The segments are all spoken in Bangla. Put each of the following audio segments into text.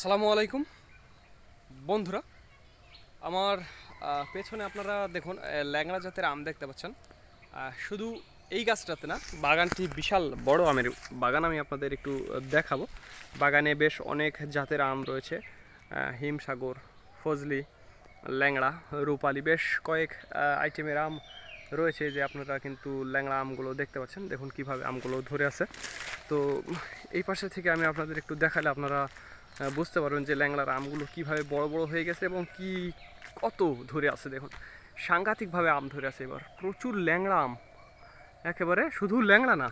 সালামু আলাইকুম। বন্ধুরা, আমার পেছনে আপনারা দেখুন ল্যাংড়া জাতের আম দেখতে পাচ্ছেন। শুধু এই গাছটাতে না, বাগানটি বিশাল বড় আমের বাগান আমি আপনাদের একটু দেখাবো। বাগানে বেশ অনেক জাতের আম রয়েছে হিমসাগর, ফজলি, ল্যাংড়া, রূপালি, বেশ কয়েক আইটেমের আম রয়েছে যে আপনারা কিন্তু ল্যাংড়া আমগুলো দেখতে পাচ্ছেন। দেখুন কীভাবে আমগুলো ধরে আছে। তো এই পাশে থেকে আমি আপনাদের একটু দেখালে আপনারা বুঝতে পারবেন যে ল্যাংড়ার আমগুলো কীভাবে বড় বড় হয়ে গেছে এবং কি কত ধরে আছে দেখুন। সাংঘাতিকভাবে আম ধরে আছে এবার। প্রচুর ল্যাংড়া আম। একেবারে শুধু ল্যাংড়া না।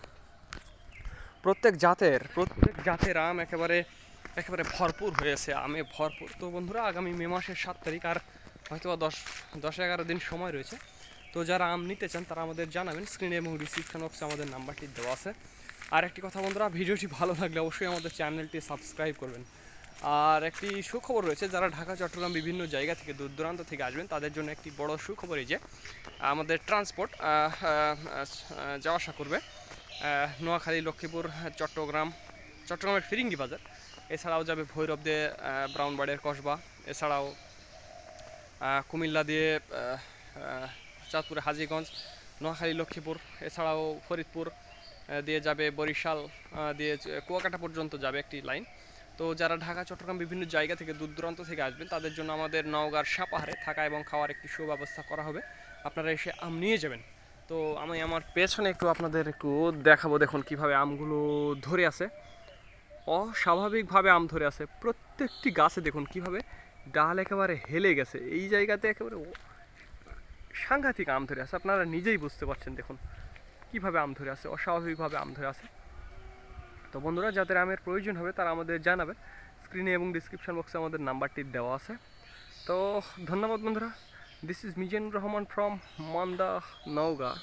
প্রত্যেক জাতের প্রত্যেক জাতের আম একেবারে একেবারে ভরপুর হয়েছে আমে ভরপুর। তো বন্ধুরা, আগামী মে মাসের সাত তারিখ আর হয়তো বা দশ দশ এগারো দিন সময় রয়েছে। তো যারা আম নিতে চান, তারা আমাদের জানাবেন স্ক্রিনে এবং রিসিপশন বক্সে আমাদের নাম্বারটি দেওয়া আছে। আর একটি কথা বন্ধুরা, ভিডিওটি ভালো লাগলে অবশ্যই আমাদের চ্যানেলটি সাবস্ক্রাইব করবেন। আর একটি সুখবর রয়েছে, যারা ঢাকা, চট্টগ্রাম বিভিন্ন জায়গা থেকে দূর দূরান্ত থেকে আসবেন, তাদের জন্য একটি বড় সুখবর এই যে, আমাদের ট্রান্সপোর্ট যাওয়া আসা করবে নোয়াখালী, লক্ষ্মীপুর, চট্টগ্রাম, চট্টগ্রামের ফিরিঙ্গি বাজার, এছাড়াও যাবে ভৈরব দিয়ে ব্রাউনবাড়ির কসবা, এছাড়াও কুমিল্লা দিয়ে চাঁদপুরে হাজীগঞ্জ, নোয়াখালী, লক্ষ্মীপুর, এছাড়াও ফরিদপুর দিয়ে যাবে বরিশাল দিয়ে, কুয়াকাটা পর্যন্ত যাবে একটি লাইন। তো যারা ঢাকা, চট্টগ্রাম বিভিন্ন জায়গা থেকে দূর দূরান্ত থেকে আসবেন, তাদের জন্য আমাদের নওগাঁর সাপাহারে থাকা এবং খাওয়ার একটি সুব্যবস্থা করা হবে। আপনারা এসে আম নিয়ে যাবেন। তো আমি আমার পেছনে একটু আপনাদের একটু দেখাবো, দেখুন কীভাবে আমগুলো ধরে আছে। অস্বাভাবিকভাবে আম ধরে আছে। প্রত্যেকটি গাছে দেখুন কীভাবে ডাল একেবারে হেলে গেছে। এই জায়গাতে একেবারে সাংঘাতিক আম ধরে আছে। আপনারা নিজেই বুঝতে পারছেন, দেখুন কীভাবে আম ধরে আছে। অস্বাভাবিকভাবে আম ধরে আছে। তো বন্ধুরা, যাদের আমের প্রয়োজন হবে তারা আমাদের জানাবে। স্ক্রিনে এবং ডিসক্রিপশন বক্সে আমাদের নাম্বারটি দেওয়া আছে। তো ধন্যবাদ বন্ধুরা। This is Mizanur Rahman from Manda Naogaon